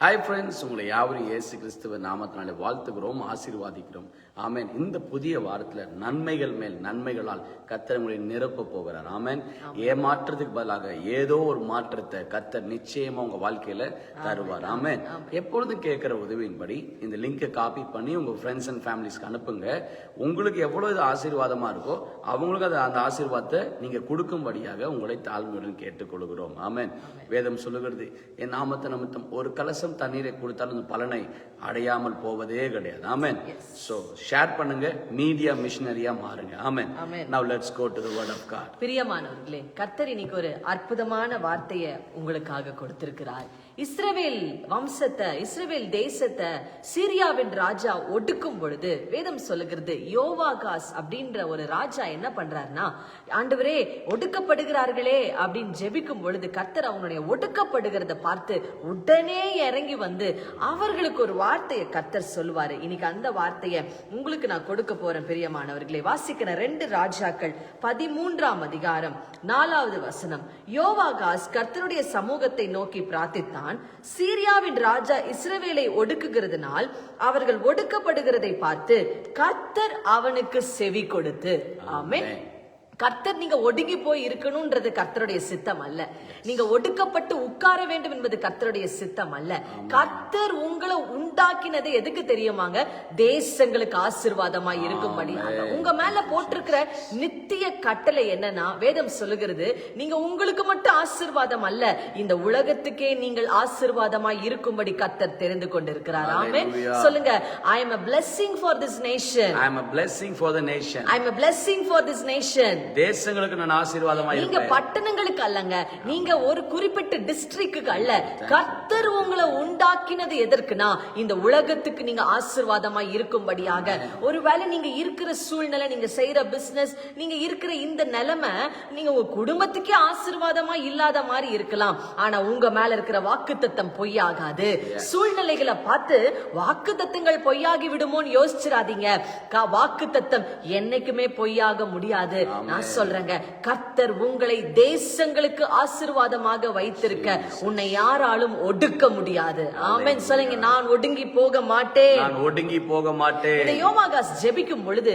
Hi friends உங்களை யாவரும் இயேசு கிறிஸ்துவ நாமத்தினாலே வாழ்த்துகிறோம் ஆசீர்வாதிக்கிறோம். ஆமென். இந்த புதிய வாரத்துல நன்மைகள் மேல் நன்மைகளால் கத்தர் உங்களை நிரப்ப போகிறார். ஆமென். ஏமாற்றத்துக்கு பதிலாக ஏதோ ஒரு மாற்றத்தை கத்தர் நிச்சயமா உங்க வாழ்க்கையில தருவார். ஆமென். எப்பொழுதும் கேட்கிற உதவியின்படி இந்த லிங்கை காப்பி பண்ணி உங்க ஃப்ரெண்ட்ஸ் அண்ட் ஃபேமிலிஸ்க்கு அனுப்புங்க. உங்களுக்கு எவ்வளவு இது ஆசீர்வாதமா இருக்கோ அவங்களுக்கு அது அந்த ஆசீர்வாதத்தை நீங்க கொடுக்கும்படியாக உங்களை தாழ்மையுடன் கேட்டுக்கொள்கிறோம். ஆமென். வேதம் சொல்லுகிறது என் நாமத்தை நிமித்தம் ஒரு கலசம் தண்ணீரை கொடுத்தாலும் பலனை அடையாமல் போவதே கிடையாது. ஆமென் சோ ஷேர் பண்ணுங்க. மீடியா மிஷினரியா மாறுங்க. Amen. Now let's go to the word of God பிரியமானவர்களே கர்த்தர் இன்னைக்கு ஒரு அற்புதமான வார்த்தையை உங்களுக்காக கொடுத்திருக்கிறார். இஸ்ரவேல் வம்சத்தை இஸ்ரவேல் தேசத்தை சீரியாவின் ராஜா ஒடுக்கும் பொழுது வேதம் சொல்லுகிறது யோவாகாஸ் அப்படின்ற ஒரு ராஜா என்ன பண்றாருன்னா ஆண்டவரே ஒடுக்கப்படுகிறார்களே அப்படின்னு ஜெபிக்கும் பொழுது கர்த்தர் அவனுடைய ஒடுக்கப்படுகிறத பார்த்து உடனே இறங்கி வந்து அவர்களுக்கு ஒரு வார்த்தையை கர்த்தர் சொல்லுவாரு. இன்னைக்கு அந்த வார்த்தையை உங்களுக்கு நான் கொடுக்க போறேன் பிரியமானவர்களே. வாசிக்கிற ரெண்டு ராஜாக்கள் பதிமூன்றாம் அதிகாரம் நாலாவது வசனம். யோவாகாஸ் கர்த்தருடைய சமூகத்தை நோக்கி பிரார்த்தித்தான். சீரியாவின் ராஜா இஸ்ரவேலை ஒடுக்குகிறதுனால் அவர்கள் ஒடுக்கப்படுகிறதை பார்த்து கர்த்தர் அவனுக்கு செவி கொடுத்து. ஆமே கர்த்தர் நீங்க ஒடுங்கி போய் இருக்கணும்ன்றது கர்த்தருடைய சித்தம் அல்ல. நீங்க ஒடுக்கப்பட்டு உட்கார வேண்டும் என்பது கர்த்தருடைய சித்தம் அல்ல. கர்த்தர் உங்களை உண்டாக்கினது எதுக்கு தெரியுமாங்க? தேசங்களுக்கு ஆசீர்வாதமா இருக்கும்படியாக உங்க மேல போட்டிருக்கிற நித்திய கட்டளை என்னன்னா வேதம் சொல்லுகிறது நீங்க உங்களுக்கு மட்டும் ஆசீர்வாதம் அல்ல. இந்த உலகத்துக்கே நீங்கள் ஆசீர்வாதமா இருக்கும்படி கர்த்தர் தெரிந்து கொண்டிருக்கிறார். Hallelujah. சொல்லுங்க. I am a blessing for this nation. I am a blessing for the nation. I am a blessing for this nation. தேசங்களுக்கு நான் ஆசீர்வாதமா நீங்க பட்டணங்களுக்கு அல்லங்க. நீங்க ஒரு குறிப்பிட்ட டிஸ்ட்ரிக்ட்டுக்கு அல்ல. கர்த்தர் உங்களை உண்டாக்கினது எதற்குனா இந்த உலகத்துக்கு நீங்க ஆசீர்வாதமா இருக்கும்படியாக. ஒருவேளை நீங்க இருக்கிற சூழ்நிலை நீங்க செய்யற பிசினஸ் நீங்க இருக்கிற இந்த நிலைமை நீங்க உங்க குடும்பத்துக்கே ஆசீர்வாதமா இல்லாத மாதிரி இருக்கலாம். ஆனா உங்க மேல இருக்கிற வாக்குத்தத்தம் பொய்யாகாது. சூழ்நிலைகளை பார்த்து வாக்குத்தத்தங்கள் பொய்யாகி விடுமோன்னு யோசிச்சிடாதீங்க வாக்குத்தத்தம் என்னைக்குமே பொய்யாக முடியாது. நான் சொல்றேங்க. கர்த்தர் உங்களை தேசங்களுக்கு ஆசீர்வாதமாக வைத்திருக்க உன்னை யாராலும் ஒடுக்க முடியாது. ஆமென். சொல்லுங்க நான் ஒடுங்கி போக மாட்டேன். நான் ஒடுங்கி போக மாட்டேன். இந்த யோமாகாஸ் ஜெபிக்கும் பொழுது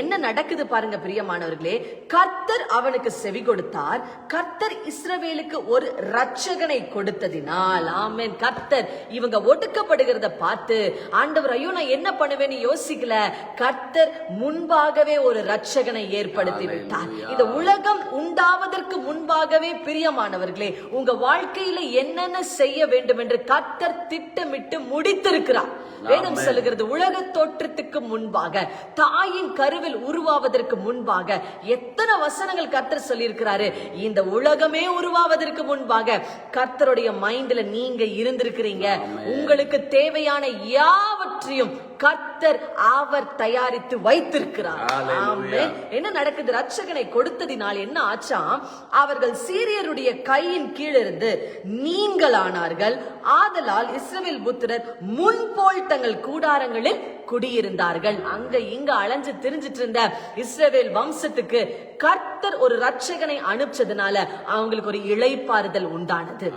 என்ன நடக்குது பாருங்க பிரியமானவர்களே. கர்த்தர் அவனுக்கு செவி கொடுத்தார். கர்த்தர் இஸ்ரவேலுக்கு ஒரு ரட்சகனை கொடுத்ததினால் ஆமென். கர்த்தர் இவங்க ஒடுக்கப்படுகிறத பார்த்து ஆண்டவர் ஐயோ நான் என்ன பண்ணுவேன்னு யோசிக்கல. கர்த்தர் முன்பாகவே ஒரு ரட்சகனை ஏற்படுத்தி விட்டார். இந்த உலகம் உண்டாவதற்கு முன்பாகவே பிரியமானவர்களே உங்க வாழ்க்கையில என்னென்ன செய்ய வேண்டும் என்று கர்த்தர் திட்டமிட்டு முடித்திருக்கிறார். வேதம். சொல்லுகிறது உலக தோற்றத்துக்கு முன்பாக தாயின் கருவில் உருவாவதற்கு முன்பாக எத்தனை வசனங்கள் கர்த்தர் சொல்லியிருக்கிறாரு? இந்த உலகமே உருவாவதற்கு முன்பாக கர்த்தருடைய மைண்ட்ல நீங்க இருந்திருக்கிறீங்க. உங்களுக்கு தேவையான யாவற்றையும் கர்த்தர் அவர் தயாரித்து வைத்திருக்கிறார். என்ன நடக்குது? ரட்சகனை கொடுத்ததினால் என்ன ஆச்சாம் அவர்கள் சீரியருடைய கையின் கீழிருந்து நீங்களானார்கள். ஆதலால் இஸ்ரவேல் புத்திரர் முன்போல் தங்கள் கூடாரங்களில் குடியிருந்தார்கள். அங்க இங்க அலைஞ்சு திரிஞ்சிட்டு இருந்த இஸ்ரவேல் வம்சத்துக்கு கர்த்தர் ஒரு ரட்சகனை அனுப்பிச்சதுனால அவங்களுக்கு ஒரு இளைப்பாறுதல் உண்டானது.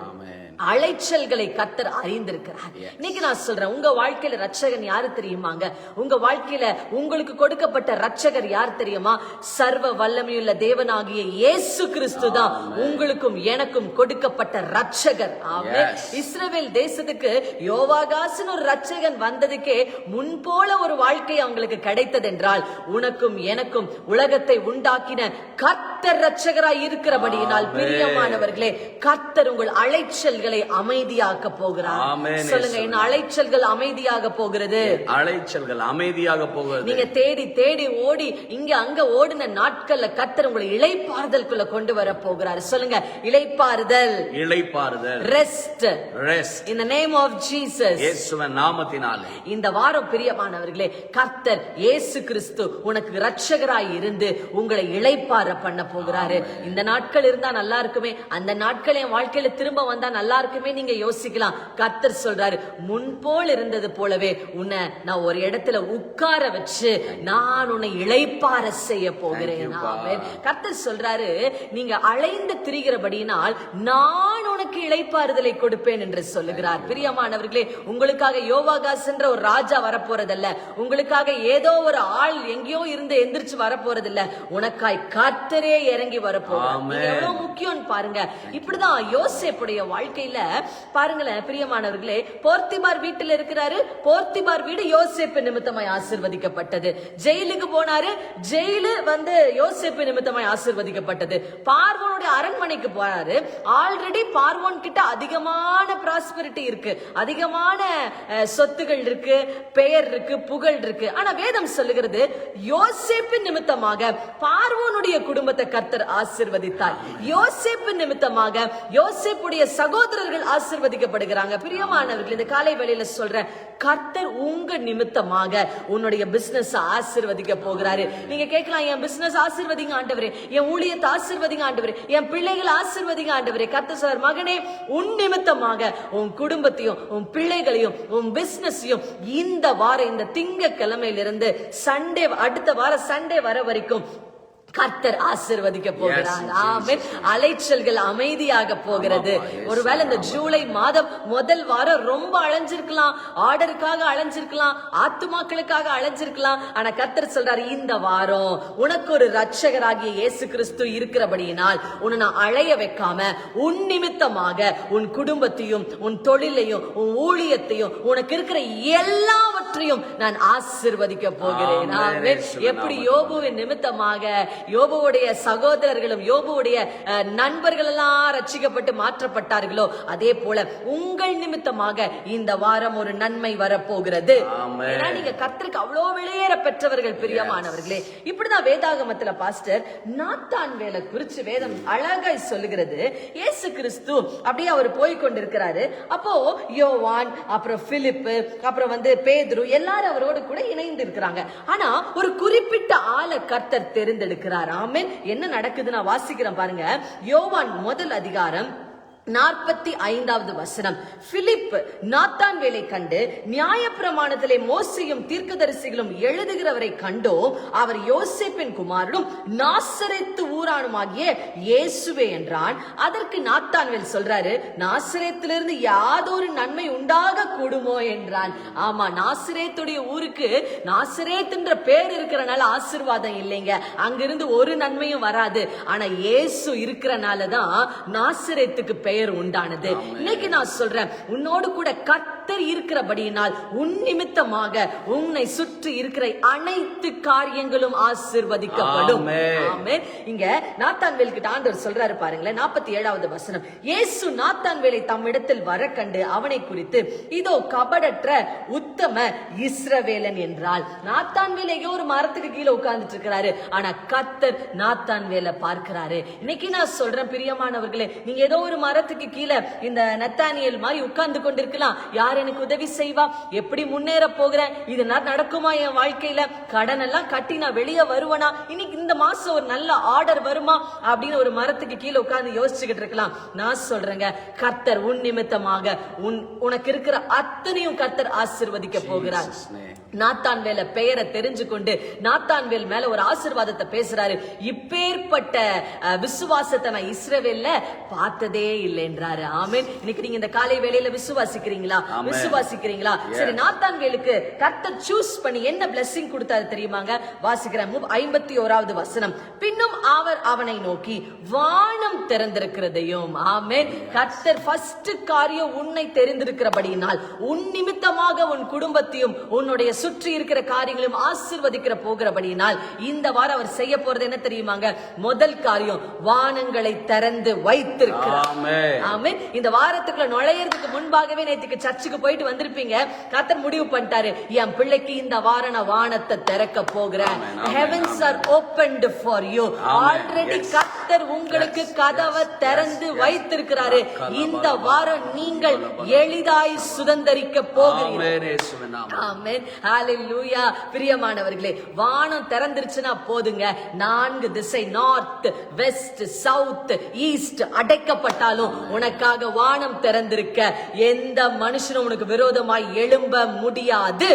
அலைச்சல்களை கத்தர் அறிந்திருக்கிறார். இன்னைக்கு நான் சொல்றேன் உங்க வாழ்க்கையில ரட்சகன் யாரு தெரியுமாங்க? உங்க வாழ்க்கையில உங்களுக்கு கொடுக்கப்பட்ட ரட்சகர் யார் தெரியுமா? சர்வ வல்லமையுள்ள தேவனாகிய இயேசு கிறிஸ்து தான் உங்களுக்கும் எனக்கும் கொடுக்கப்பட்ட ரட்சகர் ஆமென். Yes. இஸ்ரவேல் தேசத்துக்கு யோவாகாசன் ஒரு ரட்சகன் வந்ததுக்கே முன்போல ஒரு வாழ்க்கை அவங்களுக்கு கிடைத்தது என்றால் உனக்கும் எனக்கும் உலகத்தை உண்டாக்கின கர்த்தர் ரட்சகராய் இருக்கிறபடியினால். பிரியமானவர்களே கர்த்தர் உங்கள் அலைச்சல்களை அமைதியாக்க போகிறார். சொல்லுங்க என் அலைச்சல்கள் அமைதியாக போகிறது? அலைச்சல்கள் அமைதியாக போகிறது. நீங்க தேடி தேடி ஓடி இங்க அங்க ஓடின நாட்கள்ல கர்த்தர் உங்களை இளைப்பாறுதலுக்குள்ள கொண்டு வர போகிறார். சொல்லுங்க இளைப்பாறுதல். இளைப்பாறுதல். Rest rest the name of Jesus. இயேசுவின் நாமத்தினாலே. இந்த வாரம் பிரியமானவர்களே கர்த்தர் இயேசு கிறிஸ்து உனக்கு இரட்சகராய் இருந்து உங்களை இளைப்பாற பண்ண போகிறாரு. இந்த நாட்கள் இருந்தா நல்லா இருக்குமே. அந்த நாட்கள் என் வாழ்க்கையில திரும்ப வந்தா நல்லா இருக்குமே நீங்க யோசிக்கலாம். கர்த்தர் சொல்றாரு முன்போல் இருந்தது போலவே உன்னை நான் ஒரு இடத்துல உட்கார வச்சு நான் உன்னை இளைப்பாற செய்ய போகிறேன். கர்த்தர் சொல்றாரு நீங்க அலைந்து திரிகிறபடியினால் நான் உனக்கு இளைப்பாறுதலை கொடுப்பேன் என்று சொல்லுகிறார். பிரியமானவர்களே உங்களுக்காக யோவாகாஸ் என்ற ஒரு ராஜா வரப்போறதல்ல. உங்களுக்காக ஏதோ ஒரு ஆள் எங்கேயோ இருந்து எந்திரிச்சு வரப்போறதில்ல. உனக்காய் கர்த்தரே இறங்கி வரப்போறார் எவ்வளவு முக்கியம் பாருங்க. இப்படிதான் யோசேப்புடைய வாழ்க்கையில பாருங்களேன் பிரியமானவர்களே போர்த்திமார் வீட்டில் இருக்கிறாரு. போர்த்திமார் வீடு யோசிப்பு நிமித்தமாய் ஆசிர்வதிக்கப்பட்டது. ஜெயிலுக்கு போனாரு. ஜெயிலு வந்து யோசிப்பு நிமித்தமாய் ஆசிர்வதிக்கப்பட்டது. பார்வனுடைய அரண்மனைக்கு போறாரு ஆல்ரெடி பார்வோன் கிட்ட அதிகமான ப்ராஸ்பரிட்டி இருக்கு. அதிகமான சொத்துகள் இருக்கு. பெயர் இருக்கு. புகழ் இருக்கு. ஆனா வேதம் சொல்லுகிறது யோசிப்பு நிமித்தமாக பார்வோனுடைய குடும்பத்தை கர்த்தர் ஆசிர்வதித்தார். யோசிப்பு நிமித்தமாக யோசிப்புடைய சகோதர சகோதரர்கள் ஆசிர்வதிக்கப்படுகிறாங்க. பிரியமானவர்கள் இந்த காலை வேளையில சொல்றேன் கர்த்தர் உங்க நிமித்தமாக உன்னுடைய பிசினஸ் ஆசிர்வதிக்க போகிறாரு. நீங்க கேட்கலாம் என் பிசினஸ் ஆசிர்வதிங்க ஆண்டவரே என் ஊழியத்தை ஆசிர்வதிங்க ஆண்டவரே என் பிள்ளைகள் ஆசிர்வதிங்க ஆண்டவரே. கர்த்தர் சார் மகனே உன் நிமித்தமாக உன் குடும்பத்தையும் உன் பிள்ளைகளையும் உன் பிசினஸையும் இந்த வாரம் இந்த திங்க கிழமையிலிருந்து சண்டே அடுத்த வாரம் சண்டே வர வரைக்கும் கர்த்தர் ஆசிர்வதிக்க போகிறார். ஆமென். அலைச்சல்கள் அமைதியாக போகிறது. ஒருவேளை இந்த ஜூலை மாதம் முதல் வாரம் ரொம்ப அலைஞ்சிருக்கலாம். ஆர்டருக்காக அலைஞ்சிருக்கலாம். ஆத்துமாக்களுக்காக அலைஞ்சிருக்கலாம். ஆனா கர்த்தர் சொல்றாரு இந்த வாரம் உனக்கு ஒரு ரட்சகராகிய இயேசு கிறிஸ்து இருக்கிறபடியினால் உன்னை நான் அழைய வைக்காம உன் நிமித்தமாக உன் குடும்பத்தையும் உன் தொழிலையும் உன் ஊழியத்தையும் உனக்கு இருக்கிற எல்லாவற்றையும் நான் ஆசிர்வதிக்க போகிறேன். எப்படி. யோபுவின் நிமித்தமாக யோபுவுடைய சகோதரர்களும் யோபுவுடைய நண்பர்கள் எல்லாம் ரட்சிக்கப்பட்டு மாற்றப்பட்டார்களோ அதே போல உங்கள் நிமித்தமாக இந்த வாரம் ஒரு நன்மை வரப்போகிறது. ஏன்னா நீங்க கர்த்தருக்கு அவ்வளோ வெளியேற பெற்றவர்கள் பிரியமானவர்களே. இப்படிதான் வேதாகமத்துல பாஸ்டர் நாத்தான் வேலை குறிச்சு வேதம் அழகாய் சொல்லுகிறது. இயேசு கிறிஸ்து அப்படியே அவர் போய் கொண்டிருக்கிறாரு. அப்போ யோவான் அப்புறம் பிலிப்பு அப்புறம் வந்து பேதுரு எல்லாரும் அவரோடு கூட இணைந்து இருக்கிறாங்க ஆனா ஒரு குறிப்பிட்ட ஆளை கர்த்தர் தேர்ந்தெடுக்கிறார். ஆமென். என்ன நடக்குது நான் வாசிக்கிறேன் பாருங்க. யோவான் முதல் அதிகாரம் நாற்பத்தி ஐந்தாவது வசனம். பிலிப் நாத்தான் வேலை கண்டு நியாயப்பிரமாணத்திலே மோசையும் தீர்க்கதரிசிகளும் எழுதுகிறவரை கண்டோ அவர் யோசிப்பின் குமாரனும் நாசரேத்து ஊரானுமாகிய இயேசுவே என்றான். அதற்கு நாத்தான்வேல் சொல்றாரு நாசரேத்திலிருந்து யாதொரு நன்மை உண்டாக கூடுமோ என்றான். ஆமா நாசரேத்துடைய ஊருக்கு நாசரேத்துன்ற பேர் இருக்கிறனால ஆசிர்வாதம் இல்லைங்க. அங்கிருந்து ஒரு நன்மையும் வராது. ஆனா இயேசு இருக்கிறனால தான் நாசரேத்துக்கு பெயர் உண்டானது. இன்னைக்கு நான் சொல்றேன் உன்னோடு கூட கர்த்தர் இருக்கிறபடியினால் உன் நிமித்தமாக உன்னை சுற்றி இருக்கிற அனைத்து காரியங்களும் ஆசிர்வதிக்கப்படும். இங்க நாத்தான்வேல் கிட்ட ஆண்டவர் சொல்றாரு பாருங்களேன் நாற்பத்தி ஏழாவது வசனம். இயேசு நாத்தான்வேலை தம்மிடத்தில் வர கண்டு அவனை குறித்து இதோ கபடற்ற உத்தம இஸ்ரவேலன் என்றால். நாத்தான்வேல் எங்கேயோ ஒரு மரத்துக்கு கீழே உட்கார்ந்துட்டு இருக்கிறாரு. ஆனா கத்தர் நாத்தான்வேலை பார்க்கிறாரு. இன்னைக்கு நான் சொல்றேன் பிரியமானவர்களே நீங்க ஏதோ ஒரு மரத்துக்கு கீழே இந்த நத்தானியல் மாதிரி உட்கார்ந்து கொண்டிருக்கலாம். யார் எனக்கு உதவி செய்வா? எப்படி முன்னேற போகிறேன்? இது ந- நடக்குமா என் வாழ்க்கையில? கடன் எல்லாம் கட்டி நான் வெளியே வருவனா? இன்னைக்கு இந்த மாசம் ஒரு நல்ல ஆர்டர் வருமா? அப்படின்னு ஒரு மரத்துக்கு கீழே உட்கார்ந்து யோசிச்சுக்கிட்டு இருக்கலாம். நான் சொல்றேங்க கர்த்தர் உன் நிமித்தமாக உன் உனக்கு இருக்கிற அத்தனையும் கர்த்தர் ஆசிர்வதிக்க போகிறார். Jesus name. நாத்தான் வேல பெயரை தெரிஞ்சு கொண்டு நாத்தான் வேல் மேல ஒரு ஆசிர்வாதத்தை பேசுறாரு. இப்பேற்பட்ட விசுவாசத்தை நான் இஸ்ரவேல்ல பார்த்ததே இல்லைன்றாரு ஆமென். இன்னைக்கு நீங்க இந்த காலை வேளையில விசுவாசிக்கிறீங்களா. விசுவாசிக்கிறீங்களா? சரி நாத்தான் வேலுக்கு கர்த்தர் சூஸ் பண்ணி என்ன blessing கொடுத்தாரு தெரியுமாங்க? வாசிக்கிறேன் ஐம்பத்தி ஓராவது வசனம். பின்னும் அவர் அவனை நோக்கி வானம் திறந்திருக்கிறதையும் ஆமென். கர்த்தர் ஃபர்ஸ்ட் காரியம் உன்னை தெரிந்திருக்கிறபடியினால் உன் நிமித்தமாக உன் குடும்பத்தையும் உன்னுடைய சுற்றி இருக்கிற காரியங்களும் ஆசிர்வதிக்கிற போகிறபடியினால் இந்த வாரம் அவர் செய்ய போறது என்ன தெரியுமாங்க? முதல் காரியம் வானங்களை திறந்து வைத்திருக்கிறார். ஆமென். இந்த வாரத்துக்குள்ள நுழையறதுக்கு முன்பாகவே நேத்துக்கு சர்ச்சுக்கு போயிட்டு வந்திருப்பீங்க. கர்த்தர் முடிவு பண்ணிட்டாரு. என் பிள்ளைக்கு இந்த நான் வானத்தை திறக்க போகிறேன். Heavens are opened for you already yes. கர்த்தர் உங்களுக்கு கதவை திறந்து. வைத்திருக்கிறாரு. இந்த வாரம் நீங்கள். எளிதாய் சுதந்தரிக்க போகிறீர்கள். பிரியமானவர்களே வானம் திறந்துருச்சுன்னா போதுங்க. நான்கு திசை நார்த் வெஸ்ட் சவுத் ஈஸ்ட் அடைக்கப்பட்டாலும் இருந்தாலும் உனக்காக வானம் திறந்திருக்க எந்த மனுஷனும் உனக்கு விரோதமாய் எழும்ப முடியாது.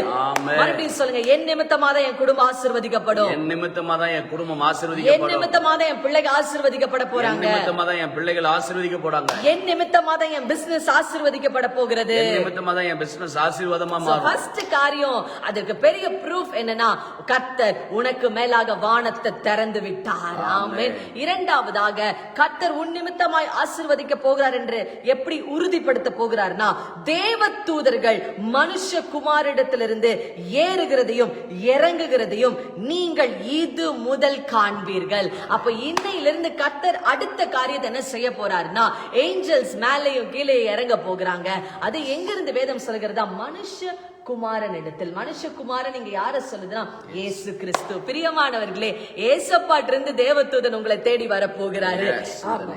மறுபடியும் சொல்லுங்க என் நிமித்தமா தான் என் குடும்பம் ஆசிர்வதிக்கப்படும். என் நிமித்தமா தான் என் குடும்பம் என் ஆசீர்வதிக்கப்படும். நிமித்தமா தான் என் பிள்ளைங்க ஆசிர்வதிக்கப்பட என் போறாங்க. நிமித்தமா தான் என் பிள்ளைகள் ஆசீர்வதிக்க போறாங்க என் நிமித்தமா தான் என் பிசினஸ் ஆசிர்வதிக்கப்பட போகிறது. என் நிமித்தமா தான் என் பிசினஸ் ஆசீர்வாதமா மாறும். ஃபர்ஸ்ட் காரியம் அதற்கு பெரிய ப்ரூஃப் என்னன்னா கர்த்தர் உனக்கு மேலாக வானத்தை திறந்து விட்டார். ஆமென். இரண்டாவதாக கர்த்தர் உன் நிமித்தமாய் ஆசிர்வதிக்க போகிறார் என்று எப்படி உறுதிப்படுத்த போகிறார்னா தேவ தூதர்கள் மனுஷ குமாரிடத்திலிருந்து ஏறுகிறதையும் இறங்குகிறதையும் நீங்கள் இது முதல் காண்பீர்கள். அப்ப இன்னையிலிருந்து கத்தர் அடுத்த காரியத்தை என்ன செய்ய போறாருன்னா ஏஞ்சல்ஸ் மேலேயும் கீழே இறங்க போகிறாங்க. அது எங்க இருந்து வேதம் சொல்கிறதா? மனுஷ குமாரன் இடத்தில். மனுஷகுமாரன் இங்க யார சொல்லுதுன்னா? இயேசு கிறிஸ்து. பிரியமானவர்களே ஏசப்பாட்டு இருந்து தேவதூதன் உங்களை தேடி வர போகிறாரு.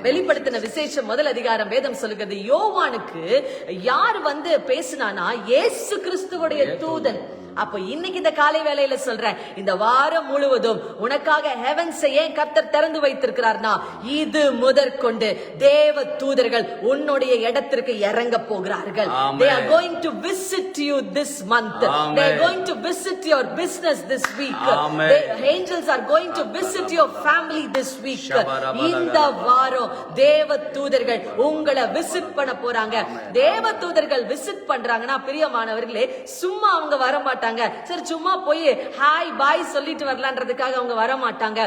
வெளிப்படுத்தின விசேஷம் முதல் அதிகாரம் வேதம் சொல்லுகிறது. யோவானுக்கு யார் வந்து பேசினானா இயேசு கிறிஸ்துவுடைய தூதன். அப்ப இன்னைக்கு இந்த காலை வேளையில சொல்றேன் இந்த வாரம் முழுவதும் உனக்காக ஹெவன்ஸ் ஏன் கர்த்தர் திறந்து வைத்திருக்கிறார்னா இது முதற்கொண்டு தேவ தூதர்கள் உன்னுடைய இடத்திற்கு இறங்க போகிறார்கள். they are going to visit you this month. Amen. they are going to visit your business this week. Amen. They- angels are going to visit your family this week. இந்த வாரம் தேவ தூதர்கள் உங்களை விசிட் பண்ண போறாங்க. தேவ தூதர்கள் விசிட் பண்றாங்கன்னா பிரியமானவர்களே சும்மா அவங்க வர மாட்டாங்க சரி சும்மா போய் ஹாய் பாய் சொல்லிட்டு வரலான்றதுக்காக அவங்க வர மாட்டாங்க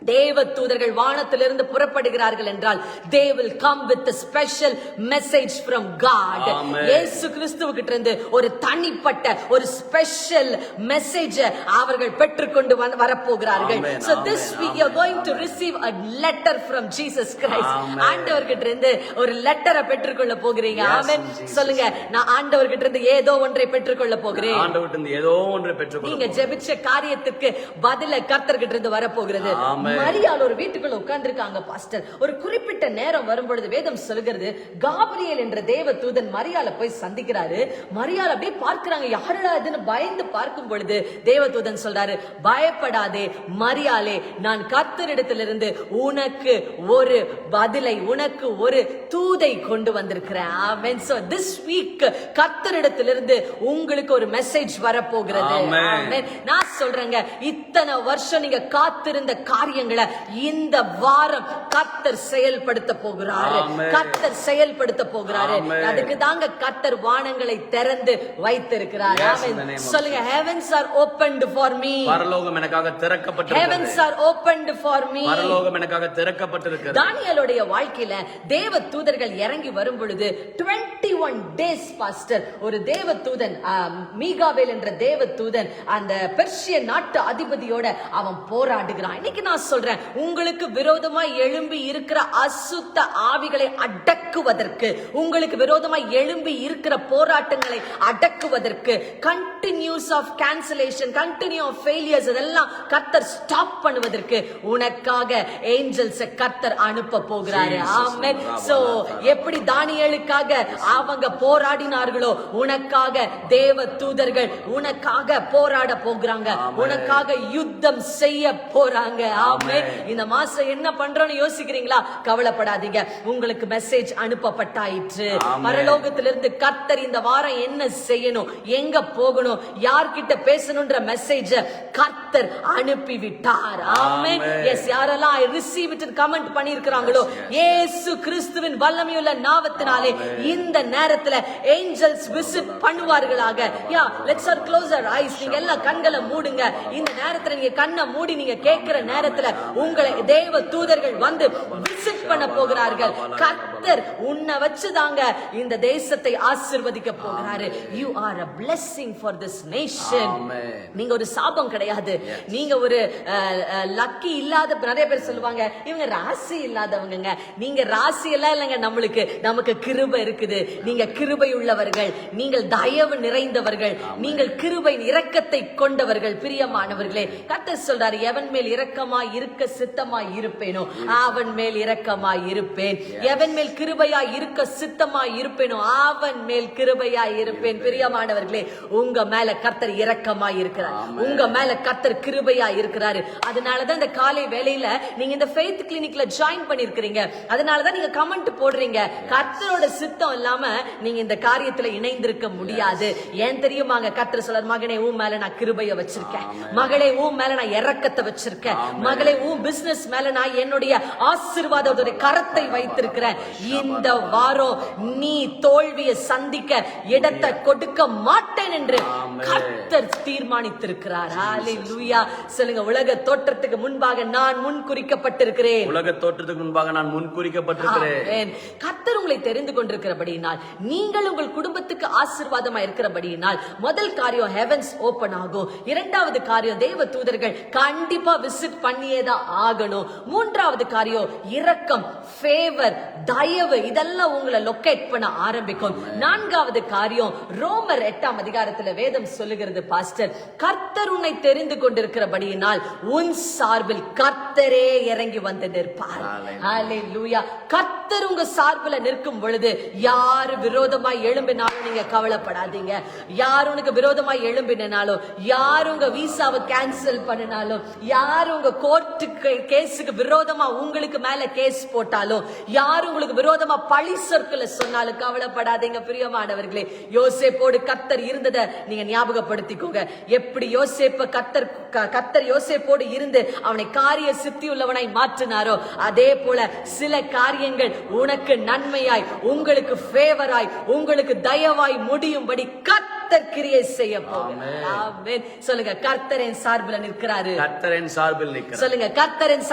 தேவ தூதர்கள் வானத்திலிருந்து புறப்படுகிறார்கள் என்றால் they will come with a special message from God. Amen. இயேசு கிறிஸ்துவுக்கிட்ட இருந்து ஒரு தனிப்பட்ட ஒரு ஸ்பெஷல் மெசேஜ் அவர்கள் பெற்றுக்கொண்டு வரப்போகிறார்கள். You are amen, going to receive a letter from Jesus Christ. Amen. ஆண்டவர்கிட்ட இருந்து ஒரு லெட்டரை பெற்றுக்கொள்ள போகிறீங்க. ஆமென் சொல்லுங்க. நான் ஆண்டவர்கிட்ட இருந்து ஏதோ ஒன்றை பெற்றுக்கொள்ள போகிறேன். ஆண்டவர்கிட்ட இருந்து ஏதோ ஒன்றை பெற்றுக் நீங்க ஜெபிச்ச காரியத்துக்கு பதில கர்த்தர்கிட்ட இருந்து வரப்போகிறது. மரியாள் ஒரு வீட்டுக்குள்ள உட்கார்ந்திருக்காங்க பாஸ்டர். ஒரு குறிப்பிட்ட நேரம் வரும்பொழுது வேதம் சொல்கிறது காபிரியல் என்ற தேவ தூதன் மரியாளை போய் சந்திக்கிறாரு. மரியாள் அப்படியே பார்க்கறாங்க. யாருடா இதுன்னு பயந்து பார்க்கும் பொழுது தேவ தூதன் சொல்றாரு பயப்படாதே மரியாளே நான் கர்த்தரிடத்திலிருந்து உனக்கு ஒரு பதிலை உனக்கு ஒரு தூதை கொண்டு வந்திருக்கிறேன். ஆமென் சோ திஸ் வீக் கர்த்தரிடத்திலிருந்து உங்களுக்கு ஒரு மெசேஜ் வரப்போகிறது. நான் சொல்றேங்க இத்தனை வருஷம் நீங்க காத்திருந்த காரியங்களை இந்த வாரம் கர்த்தர் செயல்படுத்த போகிறாரு. கர்த்தர் செயல்படுத்த போகிறாரு. அதுக்கு தாங்க கர்த்தர் வானங்களை திறந்து வைத்திருக்கிறார். சொல்லுங்க heavens are opened for me. பரலோகம் எனக்காக திறக்கப்பட்டிருக்கிறது. Heavens are opened for me. பரலோகம் எனக்காக திறக்கப்பட்டிருக்கிறது. தானியலுடைய வாழ்க்கையில தேவ தூதர்கள் இறங்கி வரும் பொழுது 21 ஒன் டேஸ் பாஸ்டர் ஒரு தேவ தூதன் மீகாவேல் என்ற தேவ தூதன் அந்த பெர்ஷிய நாட்டு அதிபதியோட அவன் போராடுகிறான். இன்னைக்கு நான் சொல்றேன். உங்களுக்கு விரோதமாய் எழும்பி இருக்கிற அசுத்த ஆவிகளை அடக்குவதற்கு உங்களுக்கு விரோதமாய் எழும்பி இருக்கிற போராட்டங்களை அடக்குவதற்கு continues of cancellation continue of failures இதெல்லாம் கர்த்தர் ஸ்டாப் பண்ணுவதற்கு உனக்காக ஏஞ்சல்ஸ் கர்த்தர் அனுப்ப போகிறாரு. ஆமென் சோ எப்படி தானியேலுக்காக அவங்க போராடினார்களோ உனக்காக தேவ தூதர்கள் உனக்காக போராட போகிறாங்க. உனக்காக யுத்தம் செய்ய போறாங்க. இந்த மாசம் என்ன பண்றோம்னு யோசிக்கிறீங்களா? கவலைப்படாதீங்க. உங்களுக்கு மெசேஜ் அனுப்பப்பட்டாயிற்று. பரலோகத்திலிருந்து கர்த்தர் இந்த வாரம் என்ன செய்யணும்? எங்க போகணும்? யார்கிட்ட பேசணும்ன்ற மெசேஜ கர்த்தர் அனுப்பி விட்டார் Amen. எஸ் யாரெல்லாம் ஐ ரிசீவ் இட் கமெண்ட் பண்ணியிருக்கிறாங்களோ இயேசு கிறிஸ்துவின் வல்லமையுள்ள நாமத்தினாலே இந்த நேரத்துல angels visit பண்ணுவார்களாக. Ya let's our closer eyes நீங்க எல்லாம் கண்களை மூடுங்க. இந்த நேரத்துல நீங்க கண்ணை மூடி நீங்க கேட்கிற நேரத்துல உங்களை தேவ தூதர்கள் வந்து விசிட் பண்ண போகிறார்கள். கர்த்தர் உன்னை வச்சுதாங்க இந்த தேசத்தை ஆசிர்வதிக்க போகிறாரு. You are a blessing for this nation. Amen. நீங்க ஒரு சாபம் கிடையாது. நீங்க ஒரு லக்கி இல்லாத நிறைய பேர் சொல்லுவாங்க இவங்க ராசி இல்லாதவங்கங்க. நீங்க ராசி எல்லாம் இல்லைங்க நம்மளுக்கு. நமக்கு கிருபை இருக்குது. நீங்க கிருபை உள்ளவர்கள். நீங்கள் தயவு நிறைந்தவர்கள். நீங்கள் கிருபை இரக்கத்தை கொண்டவர்கள். பிரியமானவர்களே கர்த்தர் சொல்றாரு எவன் மேல் இரக்கமா இருக்க சித்தமாய் இருப்பேனோ? அவன் மேல் இரக்கமாய் இருப்பேன். எவன் மேல் கிருபையாய் இருக்க சித்தமாய் இருப்பேனோ அவன் மேல் கிருபையாய் இருப்பேன். பிரியமானவர்களே உங்க மேல கர்த்தர் இரக்கமாய் இருக்கிறார். உங்க மேல கர்த்தர் கிருபையாய் இருக்கிறாரு. அதனாலதான் இந்த காலை வேளையில நீங்க இந்த ஃபெய்த் கிளினிக்ல ஜாயின் பண்ணிருக்கிறீங்க. அதனாலதான் நீங்க கமெண்ட் போடுறீங்க. கர்த்தரோட சித்தம் இல்லாம நீங்க இந்த காரியத்துல இணைந்திருக்க முடியாது. ஏன் தெரியுமாங்க? கர்த்தர் சொல்றார் மகனே உன் மேல நான் கிருபைய வச்சிருக்கேன். மகளே உன் மேல நான் இரக்கத்தை வச்சிருக்கேன். மகளே உன் பிசினஸ் மேல நான் என்னுடைய ஆசீர்வாதத்துடைய கரத்தை வைத்திருக்கிறேன். இந்த வாரம் நீ தோல்வியை சந்திக்க இடத்தை கொடுக்க மாட்டேன் என்று கர்த்தர் தீர்மானித்திருக்கிறார். ஹalleluya சொல்லுங்க உலக தோற்றத்துக்கு முன்பாக நான் முன் குறிக்கப்பட்டிருக்கிறேன். உலக தோற்றத்துக்கு முன்பாக நான் முன்குறிக்கப்பட்டிருக்கிறேன் ஆமென். கர்த்தர் உங்களை தெரிந்து கொண்டிருக்கிறபடியினால் நீங்கள் உங்கள் குடும்பத்துக்கு ஆசீர்வாதமா இருக்கிறபடியினால் முதல் காரியம் ஹெவன்ஸ் ஓபன் ஆகும். இரண்டாவது காரியம் தேவ தூதர்கள் கண்டிப்பா விசிட் பண்ணியே தான் ஆகணும். மூன்றாவது காரியம் இரக்கம் ஃபேவர் தயவு இதெல்லாம் உங்களை லொக்கேட் பண்ண ஆரம்பிக்கும். நான்காவது காரியம் ரோமர் எட்டாம் அதிகாரத்துல வேதம் சொல்லுகிறது பாஸ்டர் கர்த்தர் உன்னை தெரிந்து கொண்டிருக்கிறபடியினால் உன் சார்பில் கர்த்தரே இறங்கி வந்து நிற்பார். கர்த்தர் உங்க சார்புல நிற்கும் பொழுது யாரு விரோதமா எழும்பினாலும் நீங்க கவலைப்படாதீங்க. யார் உனக்கு விரோதமா எழும்பினாலும் யார் உங்க விசாவை கேன்சல் பண்ணினாலும் யார் உங்க கோர்ட்டுக்கு கேஸுக்கு விரோதமா உங்களுக்கு மேல கேஸ் போட்டாலும் யார் உங்களுக்கு விரோதமா பழி சொற்களை சொன்னாலும் கவலைப்படாதீங்க பிரியமானவர்களே. யோசேப்போடு கத்தர் இருந்ததை நீங்க ஞாபகப்படுத்திக்கோங்க. எப்படி யோசேப்ப கத்தர் க- கத்தர் யோசேப்போடு இருந்து அவனை காரிய சித்தி உள்ளவனாய் மாற்றினாரோ அதே போல சில காரியங்கள் உனக்கு நன்மையாய் உங்களுக்கு ஃபேவராய் உங்களுக்கு தயவாய் முடியும்படி கத்தர் கிரியை செய்ய போகிறார். சொல்லுங்க கர்த்தரின் சார்பில் நிற்கிறாரு. கர்த்தரின் சார்பில் நிற்கிறார். சொல்லுங்க கர்த்தரின்